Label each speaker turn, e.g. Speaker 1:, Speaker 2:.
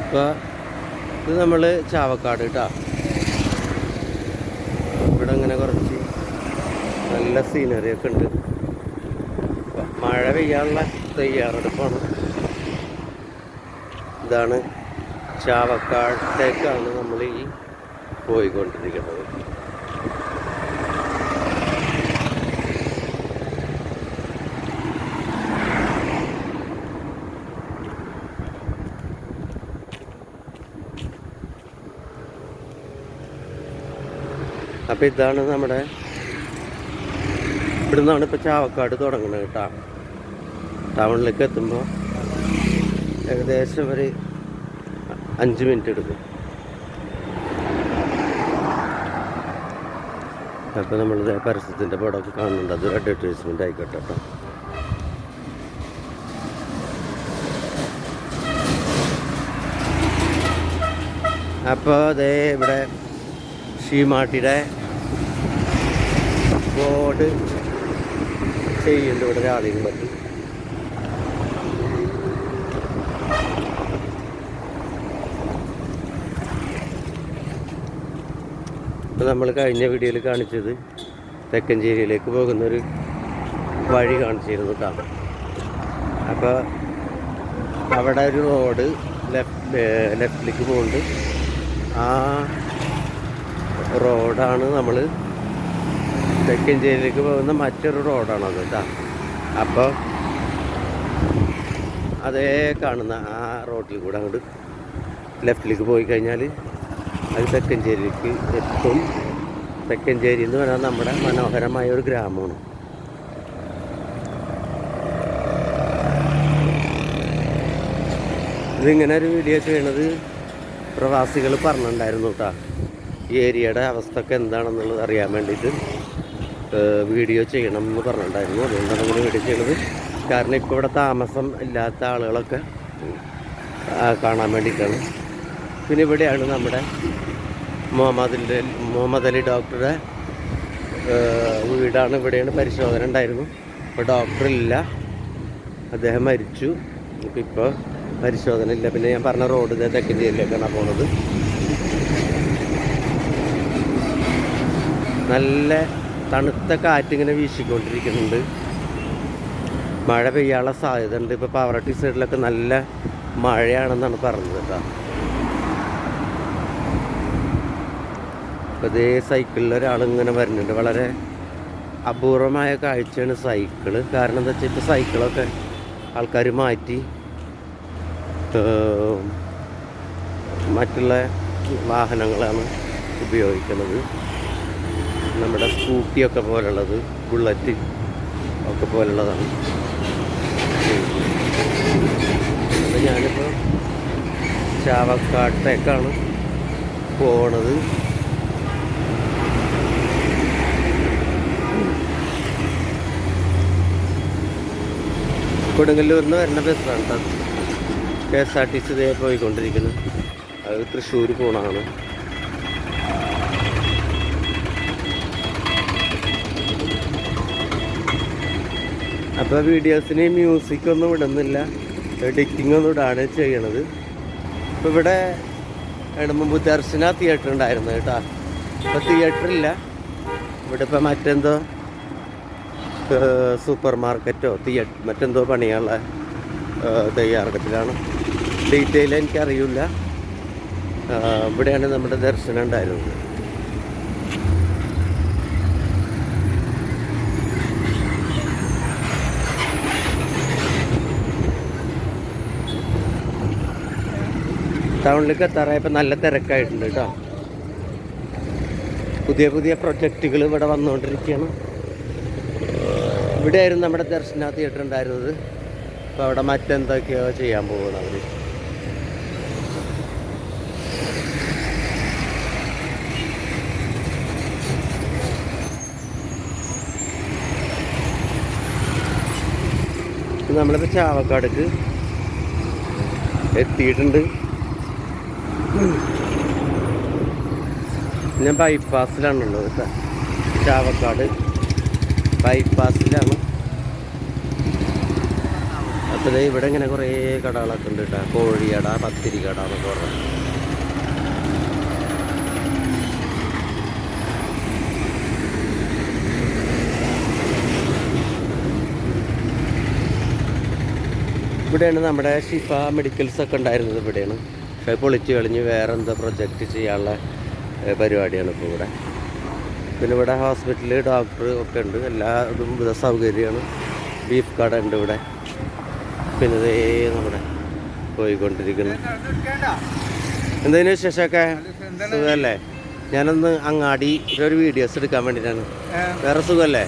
Speaker 1: ഇപ്പോൾ ഇത് നമ്മൾ ചാവക്കാട് കേട്ടോ ഇവിടെ ഇങ്ങനെ കുറച്ച് നല്ല സീനറി ഒക്കെ ഉണ്ട്. മഴ പെയ്യാനുള്ള തയ്യാറെടുപ്പാണ്. ഇതാണ് ചാവക്കാട്ടേക്കാണ് നമ്മൾ ഈ പോയിക്കൊണ്ടിരിക്കുന്നത്. അപ്പം ഇതാണ് നമ്മുടെ ഇവിടെ നിന്നാണ് ഇപ്പോൾ ചാവക്കാട് തുടങ്ങുന്നത് കേട്ടോ. ടൗണിലേക്ക് എത്തുമ്പോൾ ഏകദേശം ഒരു അഞ്ച് മിനിറ്റ് എടുക്കും. അപ്പോൾ നമ്മൾ പരസ്യത്തിന്റെ പടമൊക്കെ കാണുന്നുണ്ട്. അതൊരു അഡ്വർടൈസ്മെന്റ് ആയിക്കോട്ടെ കേട്ടോ. അപ്പോൾ അതേ ഇവിടെ ഷീമാട്ടിയുടെ ബോർഡ് ചെയ്യുന്നുണ്ട് ഇവിടെ ഒരാളെയും പറ്റി ഇപ്പോൾ നമ്മൾ കഴിഞ്ഞ വീഡിയോയിൽ കാണിച്ചത് തെക്കഞ്ചേരിയിലേക്ക് പോകുന്നൊരു വഴി കാണിച്ചിരുന്നു കാണാം അപ്പോൾ അവിടെ ഒരു റോഡ് ലെഫ്റ്റ് ലെഫ്റ്റിലേക്ക് പോകുന്നുണ്ട്. ആ റോഡാണ് നമ്മൾ തെക്കഞ്ചേരിയിലേക്ക് പോകുന്ന മറ്റൊരു റോഡാണത് കേട്ടോ അപ്പോൾ അതേ കാണുന്ന ആ റോഡിൽ കൂടെ അങ്ങോട്ട് ലെഫ്റ്റിലേക്ക് പോയി കഴിഞ്ഞാൽ അത് തെക്കഞ്ചേരിക്ക് എത്തും. തെക്കഞ്ചേരി എന്ന് പറഞ്ഞാൽ നമ്മുടെ മനോഹരമായ ഒരു ഗ്രാമമാണ്. ഇതിങ്ങനെ ഒരു വീഡിയോ ചെയ്യണത് പ്രവാസികൾ പറഞ്ഞിട്ടുണ്ടായിരുന്നു കേട്ടോ ഈ ഏരിയയുടെ അവസ്ഥ ഒക്കെ എന്താണെന്നുള്ളത് അറിയാൻ വേണ്ടിയിട്ട്. വീഡിയോ ചെയ്യണം എന്ന് പറഞ്ഞിട്ടുണ്ടായിരുന്നു. അതുകൊണ്ടാണ് നമ്മൾ വീഡിയോ ചെയ്യണത്. കാരണം ഇപ്പോൾ ഇവിടെ താമസം ഇല്ലാത്ത ആളുകളൊക്കെ കാണാൻ വേണ്ടിയിട്ടാണ്. പിന്നെ ഇവിടെയാണ് നമ്മുടെ മുഹമ്മദിന്റെ മുഹമ്മദ് അലി ഡോക്ടറുടെ വീടാണ്. ഇവിടെയാണ് പരിശോധന ഉണ്ടായിരുന്നു. ഇപ്പോൾ ഡോക്ടറില്ല അദ്ദേഹം മരിച്ചു. ഇപ്പം ഇപ്പോൾ പരിശോധന ഇല്ല. പിന്നെ ഞാൻ പറഞ്ഞ റോഡ് ഇതേ തെക്കഞ്ചേരിയിലേക്കാണ് പോണത്. നല്ല തണുത്ത കാറ്റിങ്ങനെ വീശിക്കൊണ്ടിരിക്കുന്നുണ്ട്. മഴ പെയ്യാനുള്ള സാധ്യത ഉണ്ട്. ഇപ്പോൾ പവറട്ടി സൈഡിലൊക്കെ നല്ല മഴയാണെന്നാണ് പറഞ്ഞത് കേട്ടോ. അപ്പോൾ ഇതേ സൈക്കിളിൽ ഒരാളിങ്ങനെ വരുന്നുണ്ട്. വളരെ അപൂർവമായ കാഴ്ചയാണ് സൈക്കിൾ കാരണം എന്താ വെച്ചാൽ ഇപ്പോൾ സൈക്കിളൊക്കെ ആൾക്കാർ മാറ്റി മറ്റുള്ള വാഹനങ്ങളാണ് ഉപയോഗിക്കുന്നത്. നമ്മുടെ സ്കൂട്ടിയൊക്കെ പോലുള്ളത് ബുള്ളറ്റ് ഒക്കെ പോലുള്ളതാണ്. അപ്പോൾ ഞാനിപ്പോൾ ചാവക്കാട്ടേക്കാണ് പോണത്. കൊടുങ്ങല്ലൂരിൽ നിന്ന് വരുന്ന ബസ്സാണ് കേട്ടോ. K S R T C ഇതേ പോയിക്കൊണ്ടിരിക്കുന്നത് അത് തൃശ്ശൂർ പോണാണ് അപ്പോൾ വീഡിയോസിന് മ്യൂസിക് ഒന്നും ഇടുന്നില്ല എഡിറ്റിംഗ് ഒന്നും ഇടാണ് ചെയ്യണത്. ഇപ്പോൾ ഇവിടെ ഇടുമ്പോൾ ദർശന തിയേറ്റർ ഉണ്ടായിരുന്നു കേട്ടോ. ഇപ്പോൾ തിയേറ്റർ ഇല്ല. ഇവിടെ ഇപ്പോൾ മറ്റെന്തോ സൂപ്പർ മാർക്കറ്റോ തിയേറ്റർ മറ്റെന്തോ പണിയുള്ള തയ്യാറെടുപ്പിലാണ്. ഡീറ്റെയിൽ എനിക്കറിയില്ല. ഇവിടെയാണ് നമ്മുടെ ദർശനം ഉണ്ടായിരുന്നത്. ടൗണിലേക്ക് എത്താറായപ്പോൾ നല്ല തിരക്കായിട്ടുണ്ട് കേട്ടോ. പുതിയ പുതിയ പ്രൊജക്റ്റുകൾ ഇവിടെ വന്നുകൊണ്ടിരിക്കുകയാണ്. ഇവിടെയായിരുന്നു നമ്മുടെ ദർശന തിയേറ്റർ ഉണ്ടായിരുന്നത്. അപ്പോൾ അവിടെ മറ്റെന്തൊക്കെയോ ചെയ്യാൻ പോകുന്നത് അവർ. നമ്മളിപ്പോൾ ചാവക്കാടക്ക് എത്തിയിട്ടുണ്ട്. ഞാൻ ബൈപ്പാസിലാണുള്ളത് ചാവക്കാട്. ബൈപ്പാസിലാണ് ദേ ഇവിടെ ഇങ്ങനെ കുറേ കടകളൊക്കെ ഉണ്ട് കേട്ടോ കോഴിക്കട പത്തിരി കട എന്നൊക്കെ പറഞ്ഞു. ഇവിടെയാണ് നമ്മുടെ ഷിഫ മെഡിക്കൽസ് ഒക്കെ ഉണ്ടായിരുന്നത് ഇവിടെയാണ്. പക്ഷേ പൊളിച്ച് കളിഞ്ഞ് വേറെ എന്താ പ്രൊജക്റ്റ് ചെയ്യാനുള്ള പരിപാടിയാണ് ഇപ്പോൾ ഇവിടെ. പിന്നെ ഇവിടെ ഹോസ്പിറ്റലിൽ ഡോക്ടർ ഒക്കെ ഉണ്ട്. എല്ലാ ഇതും വിധ സൗകര്യമാണ്. ബീഫ് കട ഉണ്ട് ഇവിടെ. പിന്നെ ഇതേ നമ്മുടെ പോയിക്കൊണ്ടിരിക്കുന്നു. എന്തെങ്കിലും വിശേഷമൊക്കെ? സുഖമല്ലേ ഞാനൊന്ന് അങ്ങാടി ഒരു വീഡിയോസ് എടുക്കാൻ വേണ്ടിയിട്ടാണ് വേറെ സുഖമല്ലേ